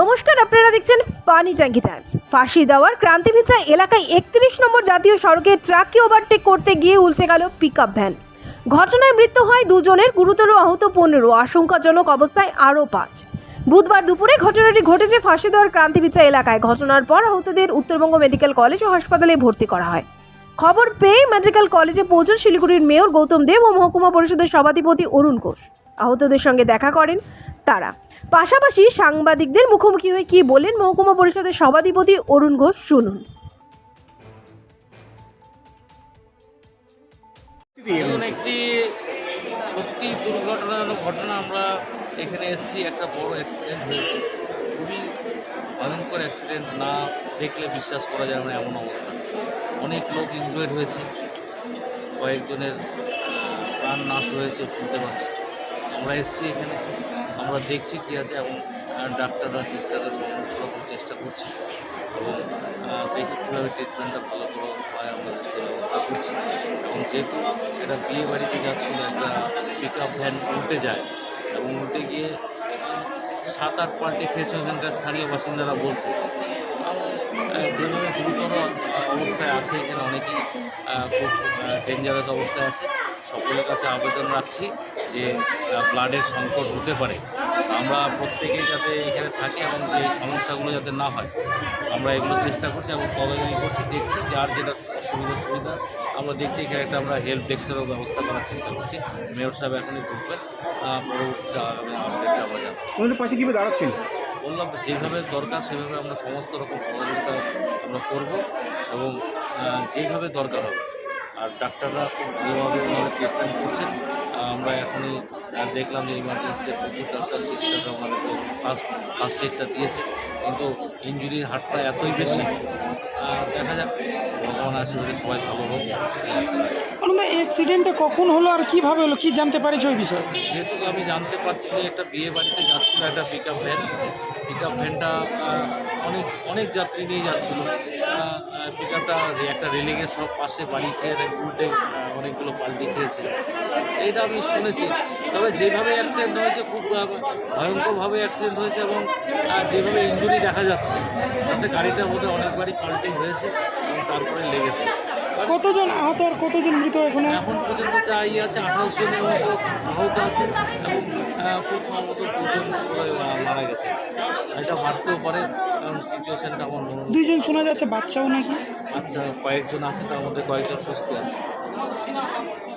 নমস্কার, আপনারা দেখছেন পানি ট্যাঙ্কি টাইমস। ফাঁসি দেওয়ার ক্রান্তিভিচা এলাকায় একত্রিশ নম্বর জাতীয় সড়কে ট্রাককে ওভারটেক করতে গিয়ে উল্টে গেল পিকআপ ভ্যান ঘটনায় মৃত্যু হয় দুজনের, গুরুতর আহত পনেরো। আশঙ্কাজনক অবস্থায় আরও পাঁচ। বুধবার দুপুরে ঘটনাটি ঘটেছে ফাঁসি দেওয়ার ক্রান্তিভিচা এলাকায়। ঘটনার পর আহতদের উত্তরবঙ্গ মেডিকেল কলেজ ও হাসপাতালে ভর্তি করা হয়। খবর পেয়ে মেডিকেল কলেজে পৌঁছন শিলিগুড়ির মেয়র গৌতম দেব ও মহকুমা পরিষদের সভাধিপতি অরুণ ঘোষ। আহতদের সঙ্গে দেখা করেন তারা। পাশাপাশি সাংবাদিকদের মুখোমুখি হয়ে কি বলেন মহকুমা পরিষদের সভাধিপতি অরুণ ঘোষ শুনুন। একটি সত্যি দুর্ঘটনাজনক ঘটনা আমরা এখানে এসেছি, একটা বড় অ্যাক্সিডেন্ট হয়েছে। খুবই ভয়ঙ্কর অ্যাক্সিডেন্ট না দেখলে বিশ্বাস করা যায় না, এমন অবস্থা। অনেক লোক ইনজয়েড হয়েছে। কয়েকজনের প্রাণ নাশ হয়েছে, শুনতে পাচ্ছি। আমরা এসেছি এখানে। আমরা দেখছি কী আছে এবং ডাক্তাররা, সিস্টাররা সমস্ত রকম চেষ্টা করছি। এবং দেখি কীভাবে ট্রিটমেন্টটা ভালো করে হয়, আমরা ব্যবস্থা করছি। এবং যেহেতু এটা বিয়ে বাড়িতে যাচ্ছিল, একটা পিক আপ ভ্যান উল্টে যায় এবং উল্টে গিয়ে সাত আট পাল্টে খেয়েছে ওখানকার স্থানীয় বাসিন্দারা বলছে। যেভাবে গুরুতর অবস্থায় আছে এখানে, অনেকেই খুব ডেঞ্জারাস অবস্থায় আছে। সকলের কাছে আবেদন রাখছি যে ব্লাডের সংকট হতে পারে। আমরা প্রত্যেকেই যাতে এখানে থাকি এবং যে সমস্যাগুলো যাতে না হয় আমরা এগুলো চেষ্টা করছি এবং তদারকি করছি দেখছি যার যেটা অসুবিধা সুবিধা আমরা দেখছি এখানে একটা আমরা হেল্প ডেস্কেরও ব্যবস্থা করার চেষ্টা করছি। মেয়র সাহেব এখনই ঢুকবেন পরবর্তীতে আপডেটটা আমরা ওনাদের পাশে কীভাবে দাঁড়াচ্ছেন? বললাম যেভাবে দরকার সেভাবে আমরা সমস্ত রকম সহযোগিতা আমরা করব এবং যেভাবে দরকার হবে। আর ডাক্তাররা খুব ভালোভাবে ওনারা ট্রিটমেন্ট করছেন আমরা এখনই দেখলাম যে ইমার্জেন্সিতে প্রচুর ডাক্তার সিস্টাররা ওনাদেরকে ফার্স্ট ফার্স্ট এডটা দিয়েছে। কিন্তু ইঞ্জুরির হারটা এতই বেশি দেখা যাক। ভগবান আশীর্বাদে সবাই ভালো হোক। অ্যাক্সিডেন্টটা কখন হলো আর কীভাবে হলো? কি জানতে পারিস ওই বিষয়ে? যেহেতু আমি জানতে পারছি যে একটা বিয়ে বাড়িতে যাচ্ছিল একটা pick up van pick up ভ্যানটা অনেক অনেক যাত্রী নিয়ে যাচ্ছিল। পিক আপটা একটা রেলিংয়ের সব পাশে বাড়ি খেয়ে উল্টে অনেকগুলো পাল্টি খেয়েছে। এইটা আমি শুনেছি। তবে যেভাবে অ্যাক্সিডেন্ট হয়েছে, খুব ভয়ঙ্করভাবে অ্যাক্সিডেন্ট হয়েছে এবং যেভাবে ইঞ্জুরি দেখা যাচ্ছে, তাতে গাড়িটার মধ্যে অনেকবারই পাল্টি হয়েছে এবং তারপরে লেগেছে। কতজন আহত আর কতজন মৃত এখানে? এখন পর্যন্ত যা ইয়ে আছে আঠাশ জনের মতো আহত আছে এবং খুব সম্ভবত দুজন মারা গেছে এটা বাড়তেও পারে কারণ সিচুয়েশনটা আমার দুইজন শোনা যাচ্ছে বাচ্চাও নাকি? আচ্ছা কয়েকজন আছে তার মধ্যে কয়েকজন সুস্থ আছে।